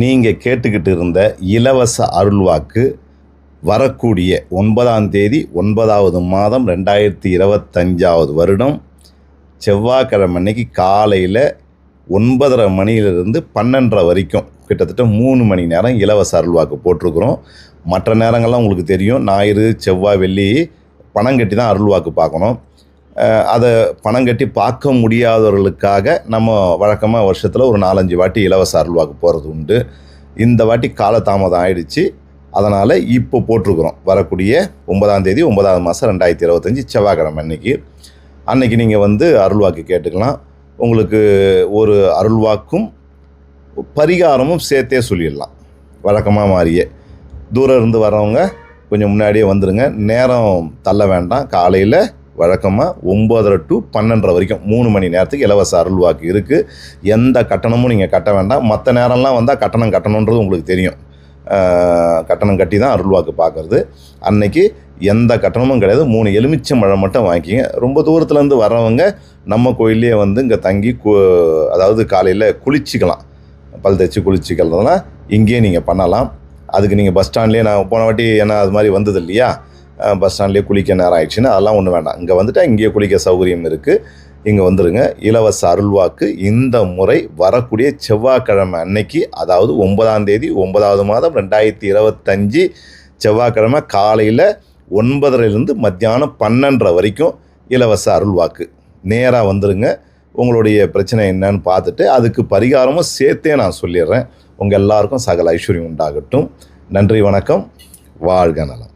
நீங்கள் கேட்டுக்கிட்டு இருந்த இலவச அருள்வாக்கு வரக்கூடிய ஒன்பதாம் தேதி ஒன்பதாவது மாதம் ரெண்டாயிரத்தி இருபத்தஞ்சாவது வருடம். செவ்வாய்க்கிழமை அன்னைக்கு காலையில் ஒன்பதரை மணியிலிருந்து பன்னெண்டரை வரைக்கும் கிட்டத்தட்ட மூணு மணி நேரம் இலவச அருள்வாக்கு போட்டிருக்கிறோம். மற்ற நேரங்கள்லாம் உங்களுக்கு தெரியும் ஞாயிறு செவ்வாய் வெள்ளி பணம் கட்டி தான் அருள்வாக்கு பார்க்கணும். அதை பணம் கட்டி பார்க்க முடியாதவர்களுக்காக நம்ம வழக்கமாக வருஷத்தில் ஒரு நாலஞ்சு வாட்டி இலவச அருள்வாக்கு போகிறது உண்டு. இந்த வாட்டி காலதாமதம் ஆயிடுச்சு. அதனால் இப்போ போட்டிருக்கிறோம். வரக்கூடிய ஒன்பதாம் தேதி ஒன்பதாவது மாதம் ரெண்டாயிரத்தி இருபத்தஞ்சி செவ்வாய்க்கிழமை அன்னைக்கு. அன்னைக்கு நீங்கள் வந்து அருள்வாக்கு கேட்டுக்கலாம். உங்களுக்கு ஒரு அருள்வாக்கும் பரிகாரமும் சேர்த்தே சொல்லிடலாம். வழக்கமாக மாறியே. தூரம் இருந்து வர்றவங்க கொஞ்சம் முன்னாடியே வந்துடுங்க நேரம் தள்ள வேண்டாம். காலையில் வழக்கமாக ஒம்பதரை டு பன்னெண்டரை வரைக்கும் மூணு மணி நேரத்துக்கு இலவச அருள்வாக்கு இருக்குது எந்த கட்டணமும் நீங்கள் கட்ட வேண்டாம். மற்ற நேரம்லாம் வந்தால் கட்டணம் கட்டணுன்றது உங்களுக்கு தெரியும். கட்டணம் கட்டி தான் அருள்வாக்கு பார்க்குறது அன்னைக்கு எந்த கட்டணமும் கிடையாது. மூணு எலுமிச்சை மழை மட்டும் வாங்கிக்கிங்க. ரொம்ப தூரத்துலேருந்து வர்றவங்க நம்ம கோயிலே வந்து இங்கே தங்கி அதாவது காலையில் குளிச்சிக்கலாம். பல் தைச்சி குளிச்சிக்கிறதுலாம் இங்கேயே நீங்கள் பண்ணலாம். அதுக்கு நீங்கள் பஸ் ஸ்டாண்ட்லேயே நான் போன வாட்டி ஏன்னா அது மாதிரி வந்தது இல்லையா? பஸ் ஸ்டாண்ட்லேயே குளிக்க நேரம் ஆயிடுச்சுன்னா அதெல்லாம் ஒன்றும் வேண்டாம். இங்கே வந்துட்டால் இங்கேயே குளிக்க சௌகரியம் இருக்குது இங்கே வந்துடுங்க இலவச அருள்வாக்கு இந்த முறை வரக்கூடிய செவ்வாய்க்கிழமை அன்னைக்கு அதாவது ஒன்பதாம் தேதி ஒன்பதாவது மாதம் ரெண்டாயிரத்தி இருபத்தஞ்சி செவ்வாய்க்கிழமை காலையில் ஒன்பதரைலேருந்து மத்தியானம் பன்னெண்டரை வரைக்கும் இலவச அருள்வாக்கு. நேராக வந்துடுங்க உங்களுடைய பிரச்சனை என்னன்னு பார்த்துட்டு அதுக்கு பரிகாரமும் சேர்த்தே நான் சொல்லிடுறேன். உங்கள் எல்லாருக்கும் சகல ஐஸ்வர்யம் உண்டாகட்டும். நன்றி வணக்கம். வாழ்க நலம்.